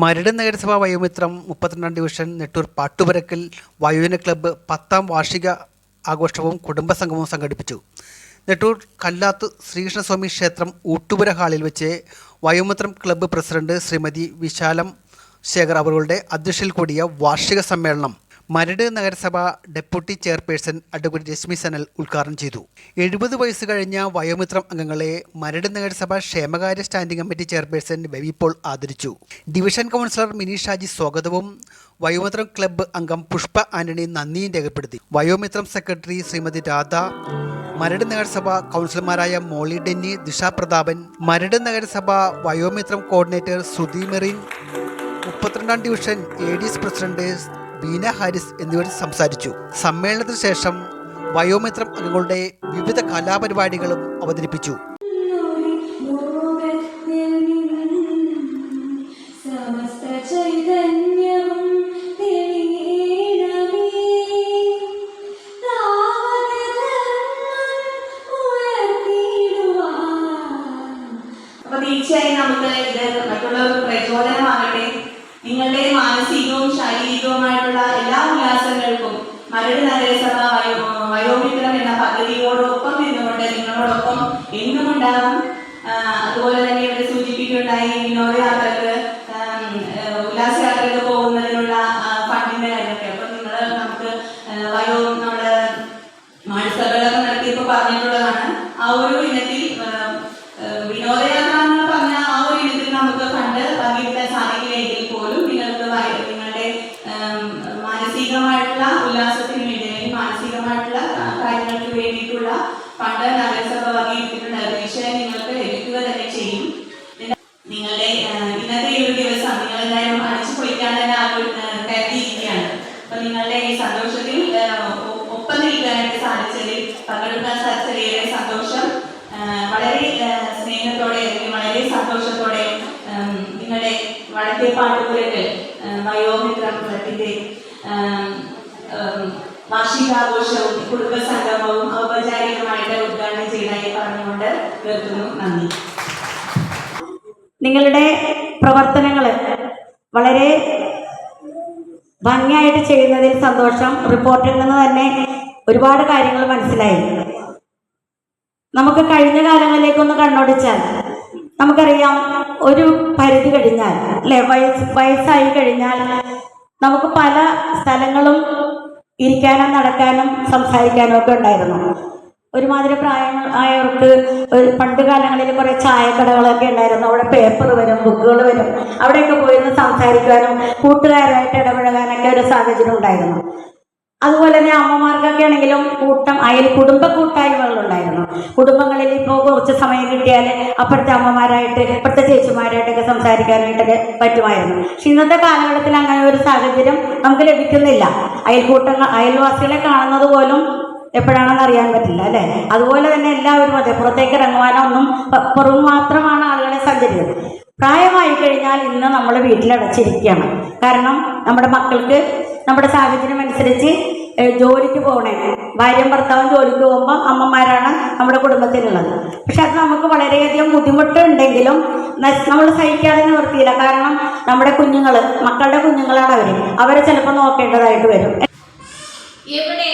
മരട് നഗരസഭാ വയോമിത്രം മുപ്പത്തിരണ്ടാം ഡിവിഷൻ നെട്ടൂർ പാട്ടുപരക്കൽ വയോജന ക്ലബ്ബ് പത്താം വാർഷിക ആഘോഷവും കുടുംബസംഗമവും സംഘടിപ്പിച്ചു. നെട്ടൂർ കല്ലാത്ത് ശ്രീകൃഷ്ണസ്വാമി ക്ഷേത്രം ഊട്ടുപുര ഹാളിൽ വെച്ച് വയോമിത്രം ക്ലബ്ബ് പ്രസിഡന്റ് ശ്രീമതി വിശാലം ശേഖർ അവരുടെ അധ്യക്ഷയിൽ കൂടിയ വാർഷിക സമ്മേളനം മരട് നഗരസഭ deputy chairperson advocate Reshmi Sanal ഉദ്ഘാടനം ചെയ്തു. എഴുപത് വയസ്സ് കഴിഞ്ഞ വയോമിത്രം അംഗങ്ങളെ മരട് നഗരസഭ ക്ഷേമകാര്യ standing committee chairperson Baby Paul ആദരിച്ചു. ഡിവിഷൻ കൗൺസിലർ മിനി ഷാജി സ്വാഗതവും വയോമിത്രം ക്ലബ്ബ് അംഗം പുഷ്പ ആന്റണി നന്ദിയും രേഖപ്പെടുത്തി. വയോമിത്രം സെക്രട്ടറി ശ്രീമതി രാധ മരട് നഗരസഭ കൗൺസിലർമാരായ മോളി ഡെന്നി ദിഷ പ്രതാപൻ മരട് നഗരസഭ വയോമിത്രം കോർഡിനേറ്റർ ശ്രുതി മെറിൻ മുപ്പത്തിരണ്ടാം division A D S president Beena Haris എന്നിവർ സംസാരിച്ചു. സമ്മേളനത്തിന് ശേഷം വയോമിത്രം അംഗങ്ങളുടെ വിവിധ കലാപരിപാടികളും അവതരിപ്പിച്ചു. തീർച്ചയായും നമുക്ക് ഇത് മറ്റുള്ളവർക്ക് പ്രചോദനമാകട്ടെ. നിങ്ങളുടെ മാനസികവും ശാരീരികവുമായിട്ടുള്ള എല്ലാ ഉല്ലാസങ്ങൾക്കും മരട് നഗരസഭ വയോ വയോമിത്രം എന്ന പദ്ധതിയോടൊപ്പം നിന്നുകൊണ്ട് നിങ്ങളോടൊപ്പം എന്നും ഉണ്ടാകും അതുപോലെ തന്നെ ഇവിടെ സൂചിപ്പിക്കുകയുണ്ടായി വിനോദയാത്രക്ക് ഉല്ലാസയാത്രയ്ക്ക് പോകുന്നതിനുള്ള ഫണ്ട് നഗരസഭ വകയിരുത്തിയിട്ടുണ്ട് അത് തീർച്ചയായും നിങ്ങൾക്ക് ലഭിക്കുക തന്നെ ചെയ്യും പിന്നെ നിങ്ങളുടെ ആ, ഇന്നത്തെ ഈ ഒരു ദിവസം നിങ്ങൾ എന്തായാലും അടിച്ചു പൊളിക്കാൻ തന്നെ ആഗ്രഹ- ആ, കരുതിയിരിക്കുകയാണ് അപ്പൊ നിങ്ങളുടെ ഈ സന്തോഷത്തിൽ ആ, ഒ- ഒപ്പം നിൽക്കാനായിട്ട് സാധിച്ചതിൽ പങ്കെടുക്കാൻ സാധിച്ചതിൽ ഏറെ സന്തോഷം ആ, വളരെ ആ, സ്നേഹത്തോടെ അല്ലെങ്കിൽ വളരെ സന്തോഷത്തോടെ ഉം, നിങ്ങളുടെ വളർത്തിയ പാട്ടുപുരകൾ വയോമിത്രം ക്ലബിന്റെ ആം, ഉം, വാർഷികാഘോഷവും കുടുംബസംഗമവും ഔപചാരികമായിട്ട് ഉദ്ഘാടനം ചെയ്തതായി പറഞ്ഞുകൊണ്ട് നിർത്തുന്നു. നന്ദി. നിങ്ങളുടെ പ്രവർത്തനങ്ങൾ വളരെ ഭംഗിയായിട്ട് ചെയ്യുന്നതിൽ സന്തോഷം. റിപ്പോർട്ടിൽ നിന്ന് തന്നെ ഒരുപാട് കാര്യങ്ങൾ മനസ്സിലായി. നമുക്ക് കഴിഞ്ഞ കാലങ്ങളിലേക്കൊന്ന് കണ്ണോടിച്ചാൽ നമുക്കറിയാം ഒരു പരിധി കഴിഞ്ഞാൽ അല്ലെ? വയസ്സ് വയസ്സായി കഴിഞ്ഞാൽ നമുക്ക് പല സ്ഥലങ്ങളും ഇരിക്കാനും നടക്കാനും സംസാരിക്കാനും ഒക്കെ ഉണ്ടായിരുന്നു. ഒരുമാതിരി പ്രായം ആയവർക്ക് ഒരു പണ്ട് കാലങ്ങളിൽ കുറെ ചായക്കടകളൊക്കെ ഉണ്ടായിരുന്നു. അവിടെ പേപ്പർ വരും ബുക്കുകൾ വരും. അവിടെയൊക്കെ പോയിരുന്ന് സംസാരിക്കാനും കൂട്ടുകാരായിട്ട് ഇടപഴകാനൊക്കെ ഒരു സാഹചര്യം ഉണ്ടായിരുന്നു. അതുപോലെ തന്നെ അമ്മമാർക്കൊക്കെ ആണെങ്കിലും കൂട്ടം അയൽ കുടുംബ കൂട്ടായ്മകൾ ഉണ്ടായിരുന്നു കുടുംബങ്ങളിൽ ഇപ്പോൾ കുറച്ച് സമയം കിട്ടിയാൽ അപ്പുറത്തെ അമ്മമാരായിട്ട് ഇപ്പുറത്തെ ചേച്ചിമാരായിട്ടൊക്കെ സംസാരിക്കാനായിട്ടൊക്കെ പറ്റുമായിരുന്നു. പക്ഷെ ഇന്നത്തെ കാലഘട്ടത്തിൽ അങ്ങനെ ഒരു സാഹചര്യം നമുക്ക് ലഭിക്കുന്നില്ല. അയൽക്കൂട്ടങ്ങൾ അയൽവാസികളെ കാണുന്നത് പോലും എപ്പോഴാണെന്ന് അറിയാൻ പറ്റില്ല അല്ലേ? അതുപോലെ തന്നെ എല്ലാവരും അതെ പുറത്തേക്ക് ഇറങ്ങുവാനോ ഒന്നും പുറം മാത്രമാണ് ആളുകളെ സഞ്ചരിക്കുന്നത്. പ്രായമായി കഴിഞ്ഞാൽ ഇന്ന് നമ്മൾ വീട്ടിലടച്ചിരിക്കുകയാണ്. കാരണം നമ്മുടെ മക്കൾക്ക് നമ്മുടെ സാഹചര്യം അനുസരിച്ച് ജോലിക്ക് പോകണേ ഭാര്യയും ഭർത്താവും ജോലിക്ക് പോകുമ്പോൾ അമ്മമാരാണ് നമ്മുടെ കുടുംബത്തിലുള്ളത്. പക്ഷെ അത് നമുക്ക് വളരെയധികം ബുദ്ധിമുട്ടുണ്ടെങ്കിലും നമ്മൾ സഹിക്കാതെ നിവർത്തിയില്ല. കാരണം നമ്മുടെ കുഞ്ഞുങ്ങൾ മക്കളുടെ കുഞ്ഞുങ്ങളാണ് അവർ അവരെ ചിലപ്പോൾ നോക്കേണ്ടതായിട്ട് വരും. എവിടെ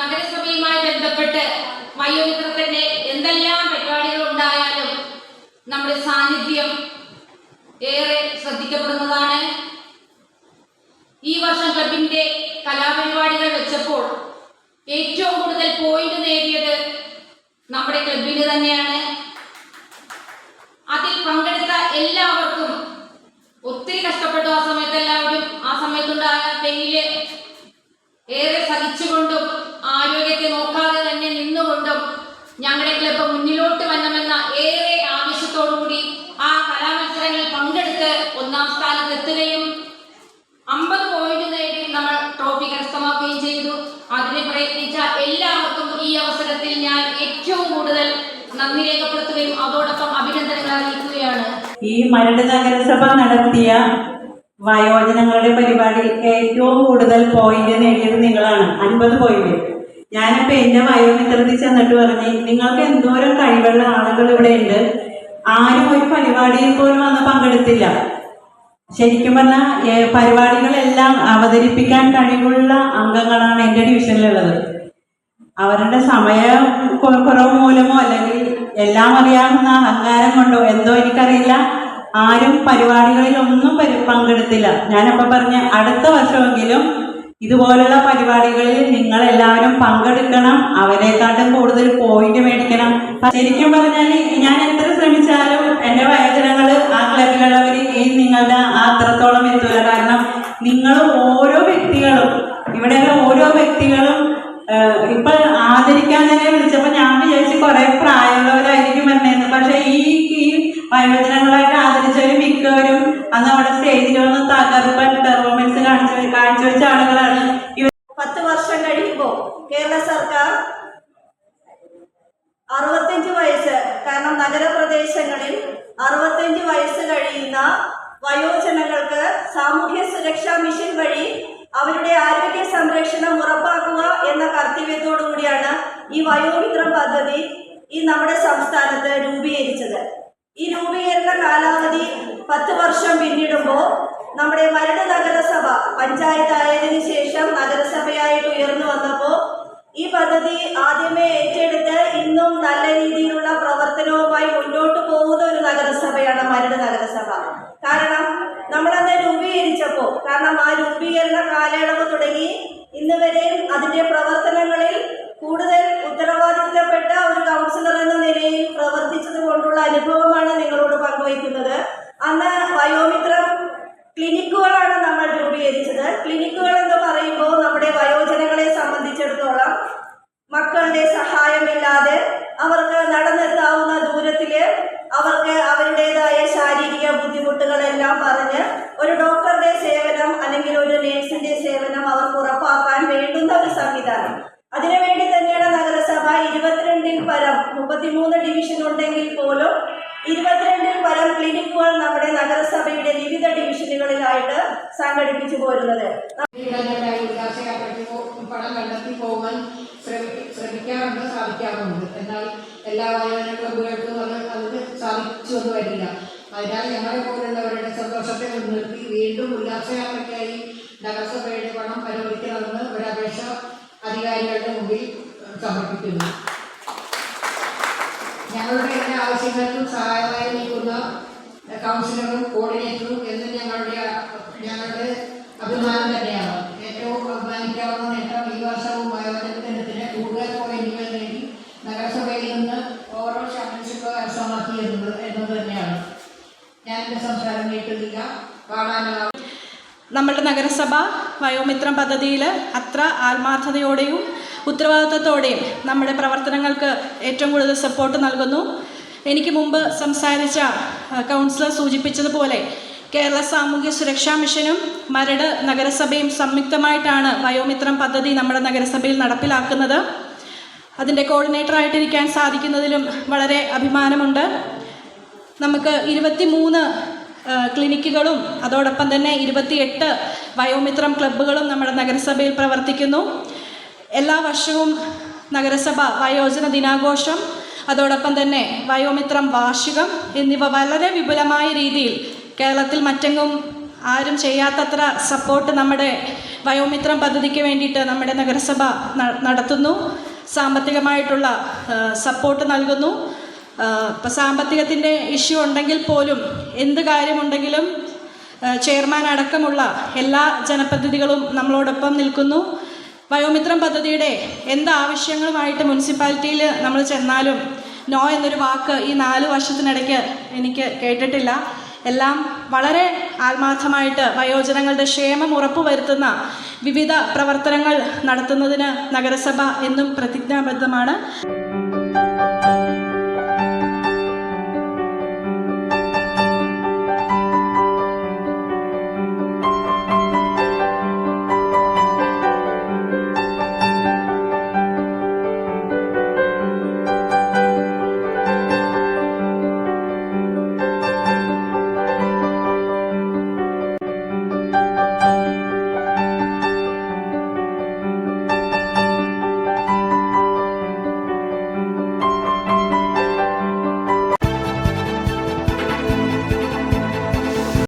നഗരസഭയുമായി ബന്ധപ്പെട്ട് വയോമിത്രത്തിന്റെ എന്തെല്ലാം പരിപാടികൾ ഉണ്ടായാലും നമ്മുടെ സാന്നിധ്യം ഏറെ ശ്രദ്ധിക്കപ്പെടുന്നതാണ്. ഈ വർഷം ക്ലബിന്റെ കലാപരിപാടികൾ വെച്ചപ്പോൾ ഏറ്റവും കൂടുതൽ പോയിന്റ് നേടിയത് നമ്മുടെ ക്ലബിന് തന്നെയാണ്. അതിൽ പങ്കെടുത്ത എല്ലാവർക്കും ഒത്തിരി കഷ്ടപ്പെട്ടു ആ സമയത്ത് എല്ലാവരും ആ സമയത്തുണ്ടായ പെയിൽ ഏറെ സഹിച്ചുകൊണ്ടും ആരോഗ്യത്തെ നോക്കാതെ തന്നെ നിന്നുകൊണ്ടും ഞങ്ങളുടെ ക്ലബ്ബ് മുന്നിലോട്ട് വരണമെന്ന ഏറെ ആവശ്യത്തോടുകൂടി ആ കലാമത്സരങ്ങളിൽ പങ്കെടുത്ത് ഒന്നാം സ്ഥാനത്ത് എത്തുകയും അമ്പത് പോയിന്റ് നേടി നമ്മൾ ട്രോഫി കരസ്ഥമാക്കുകയും ചെയ്തു അതിന് പ്രയത്നിച്ച എല്ലാവർക്കും ഈ അവസരത്തിൽ ഞാൻ ഏറ്റവും കൂടുതൽ നന്ദി രേഖപ്പെടുത്തുകയും അതോടൊപ്പം അഭിനന്ദനങ്ങൾ അറിയിക്കുകയാണ്. ഈ മരട് നഗരസഭ നടത്തിയ വയോജനങ്ങളുടെ പരിപാടിയിൽ ഏറ്റവും കൂടുതൽ പോയിന്റ് നേടിയത് നിങ്ങളാണ്. അൻപത് പോയിന്റ് ഞാനിപ്പോ എന്റെ വയോമിത്രത്തിൽ ചെന്നിട്ട് പറഞ്ഞു നിങ്ങൾക്ക് എന്തോരം കഴിവുള്ള ആളുകൾ ഇവിടെ ഉണ്ട്? ആരും ഒരു പരിപാടിയിൽ പോലും വന്ന് പങ്കെടുത്തില്ല. ശരിക്കും പറഞ്ഞാൽ പരിപാടികളെല്ലാം അവതരിപ്പിക്കാൻ കഴിവുള്ള അംഗങ്ങളാണ് എന്റെ ഡിവിഷനിലുള്ളത് അവരുടെ സമയ കുറവ് മൂലമോ അല്ലെങ്കിൽ എല്ലാം അറിയാവുന്ന അഹങ്കാരം കൊണ്ടോ എന്തോ എനിക്കറിയില്ല. ആരും പരിപാടികളിൽ ഒന്നും പങ്കെടുത്തില്ല. ഞാനപ്പോൾ പറഞ്ഞ അടുത്ത വർഷമെങ്കിലും ഇതുപോലുള്ള പരിപാടികളിൽ നിങ്ങൾ എല്ലാവരും പങ്കെടുക്കണം. അവരെക്കാട്ടും കൂടുതൽ പോയിന്റ് മേടിക്കണം. ശരിക്കും പറഞ്ഞാൽ ഞാൻ എത്ര ശ്രമിച്ചാലും എന്റെ വയോജനങ്ങൾ ആ ക്ലബിലുള്ളവർ ഈ നിങ്ങളുടെ ആ അത്രത്തോളം എത്തൂല. കാരണം നിങ്ങൾ ഓരോ വ്യക്തികളും ഇവിടെയുള്ള ഓരോ വ്യക്തികളും ഇപ്പൊ ആദരിക്കാൻ തന്നെ വിളിച്ചപ്പോ വയോജനങ്ങളായിട്ട് ആദരിച്ചവര് മിക്കവരും അന്ന് അവിടെ സ്റ്റേജിൽ വന്ന് തകർപ്പൻ പെർഫോമൻസ് കാണിച്ചു കാഴ്ചവെച്ച ആളുകളാണ് പത്ത് വർഷം കഴിയുമ്പോൾ കേരള സർക്കാർ അറുപത്തഞ്ച് വയസ്സ് കാരണം നഗരപ്രദേശങ്ങളിൽ അറുപത്തഞ്ച് വയസ്സ് കഴിയുന്ന വയോജനങ്ങൾക്ക് സാമൂഹ്യ സുരക്ഷാ മിഷൻ വഴി അവരുടെ ആരോഗ്യ സംരക്ഷണം ഉറപ്പാക്കുക എന്ന കർത്തവ്യത്തോടു കൂടിയാണ് ഈ വയോമിത്രം പദ്ധതി ഈ നമ്മുടെ സംസ്ഥാനത്ത് രൂപീകരിച്ചത്. ഈ രൂപീകരണ കാലാവധി പത്ത് വർഷം പിന്നിടുമ്പോൾ നമ്മുടെ മരട് നഗരസഭ പഞ്ചായത്ത് ആയതിനു ശേഷം നഗരസഭയായിട്ട് ഉയർന്നു വന്നപ്പോൾ ഈ പദ്ധതി ആദ്യമേ ഏറ്റെടുത്ത് ഇന്നും നല്ല രീതിയിലുള്ള പ്രവർത്തനവുമായി മുന്നോട്ട് പോകുന്ന ഒരു നഗരസഭയാണ് മരട് നഗരസഭ. കാരണം നമ്മളന്ന് രൂപീകരിച്ചപ്പോൾ കാരണം ആ രൂപീകരണ കാലയളവ് തുടങ്ങി ഇന്ന് വരെയും അതിന്റെ പ്രവർത്തനങ്ങളിൽ കൂടുതൽ ഉത്തരവാദിത്തപ്പെട്ട ഒരു കൗൺസിലർ എന്ന നിലയിൽ പ്രവർത്തിച്ചത് കൊണ്ടുള്ള അനുഭവമാണ് നിങ്ങളോട് പങ്കുവയ്ക്കുന്നത് അന്ന് വയോമിത്രം ക്ലിനിക്കുകളാണ് നമ്മൾ രൂപീകരിച്ചത് ക്ലിനിക്കുകൾ എന്ന് പറയുമ്പോൾ നമ്മുടെ വയോജനങ്ങളെ സംബന്ധിച്ചിടത്തോളം മക്കളുടെ സഹായമില്ലാതെ അവർക്ക് നടന്നെത്താവുന്ന ദൂരത്തിൽ അവർക്ക് അവരുടേതായ ശാരീരിക ബുദ്ധിമുട്ടുകളെല്ലാം പറഞ്ഞ് ഒരു ഡോക്ടറുടെ സേവനം അല്ലെങ്കിൽ ഒരു നേഴ്സിന്റെ സേവനം അവർക്ക് ഉറപ്പാക്കാൻ വേണ്ടുന്ന ഒരു സംവിധാനം അതിനുവേണ്ടി തന്നെയാണ് നഗരസഭ ഇരുപത്തിരണ്ടിൽ പരം ഉണ്ടെങ്കിൽ പോലും ഇരുപത്തിരണ്ടിൽ പരം ക്ലിനിക്കുകൾ നമ്മുടെ നഗരസഭയുടെ വിവിധ ഡിവിഷനുകളിലായിട്ട് സംഘടിപ്പിച്ചു പോരുന്നത്. പണം കണ്ടെത്തി പോകാൻ ശ്രമി- ശ്രമിക്കാറുണ്ട് സാധിക്കാറുണ്ട് എന്നാൽ എല്ലാ വായന ക്ലബ്ബുകൾക്കും അത് അതിന് സാധിച്ചു എന്ന് വരില്ല. അതിനാൽ ഞങ്ങളെ പോലുള്ളവരുടെ സന്തോഷത്തെ മുൻനിർത്തി വീണ്ടും ഉല്ലാസയാത്രയ്ക്കായി നഗരസഭയുടെ പണം ഒരു അപേക്ഷ അധികാരികളുടെ മുമ്പിൽ സമർപ്പിക്കുന്നു. ഞങ്ങളുടെ എല്ലാ ആവശ്യങ്ങൾക്കും സഹായമായി നിൽക്കുന്ന കൗൺസിലറും കോർഡിനേറ്ററും എന്നും ഞങ്ങളുടെ ഞങ്ങളുടെ അഭിമാനം തന്നെയാണ്. ഏറ്റവും അഭിമാനിക്കാവുന്ന നേട്ടം ഈ വർഷവും വയോജനത്തിന് കൂടുതൽ പോയിന്റുകൾ നേടി നഗരസഭയിൽ നിന്ന് ഓരോ ചാമ്പ്യൻഷിപ്പ് കരസ്ഥമാക്കി എന്നത് എന്നത് തന്നെയാണ്. ഞാൻ എന്റെ സംസാരം കേട്ടില്ല കാണാനുള്ള നമ്മളുടെ നഗരസഭ വയോമിത്രം പദ്ധതിയിൽ അത്ര ആത്മാർത്ഥതയോടെയും ഉത്തരവാദിത്തത്തോടെയും നമ്മുടെ പ്രവർത്തനങ്ങൾക്ക് ഏറ്റവും കൂടുതൽ സപ്പോർട്ട് നൽകുന്നു. എനിക്ക് മുമ്പ് സംസാരിച്ച കൗൺസിലർ സൂചിപ്പിച്ചതുപോലെ കേരള സാമൂഹ്യ സുരക്ഷാ മിഷനും മരട് നഗരസഭയും സംയുക്തമായിട്ടാണ് വയോമിത്രം പദ്ധതി നമ്മുടെ നഗരസഭയിൽ നടപ്പിലാക്കുന്നത്. അതിന്റെ കോർഡിനേറ്ററായിട്ടിരിക്കാൻ സാധിക്കുന്നതിലും വളരെ അഭിമാനമുണ്ട്. നമുക്ക് ഇരുപത്തി മൂന്ന് ക്ലിനിക്കുകളും അതോടൊപ്പം തന്നെ ഇരുപത്തിയെട്ട് വയോമിത്രം ക്ലബ്ബുകളും നമ്മുടെ നഗരസഭയിൽ പ്രവർത്തിക്കുന്നു. എല്ലാ വർഷവും നഗരസഭ വയോജന ദിനാഘോഷം അതോടൊപ്പം തന്നെ വയോമിത്രം വാർഷികം എന്നിവ വളരെ വിപുലമായ രീതിയിൽ കേരളത്തിൽ മറ്റെങ്ങും ആരും ചെയ്യാത്തത്ര സപ്പോർട്ട് നമ്മുടെ വയോമിത്രം പദ്ധതിക്ക് വേണ്ടിയിട്ട് നമ്മുടെ നഗരസഭ നടത്തുന്നു. സാമ്പത്തികമായിട്ടുള്ള സപ്പോർട്ട് നൽകുന്നു. ഇപ്പം സാമ്പത്തികത്തിന്റെ ഇഷ്യൂ ഉണ്ടെങ്കിൽ പോലും എന്ത് കാര്യമുണ്ടെങ്കിലും ചെയർമാൻ അടക്കമുള്ള എല്ലാ ജനപ്രതിനിധികളും നമ്മളോടൊപ്പം നിൽക്കുന്നു. വയോമിത്രം പദ്ധതിയുടെ എന്ത് ആവശ്യങ്ങളുമായിട്ട് മുനിസിപ്പാലിറ്റിയിൽ നമ്മൾ ചെന്നാലും നോ എന്നൊരു വാക്ക് ഈ നാല് വർഷത്തിനിടയ്ക്ക് എനിക്ക് കേട്ടിട്ടില്ല. എല്ലാം വളരെ ആത്മാർത്ഥമായിട്ട് വയോജനങ്ങളുടെ ക്ഷേമം ഉറപ്പുവരുത്തുന്ന വിവിധ പ്രവർത്തനങ്ങൾ നടത്തുന്നതിന് നഗരസഭ എന്നും പ്രതിജ്ഞാബദ്ധമാണ്.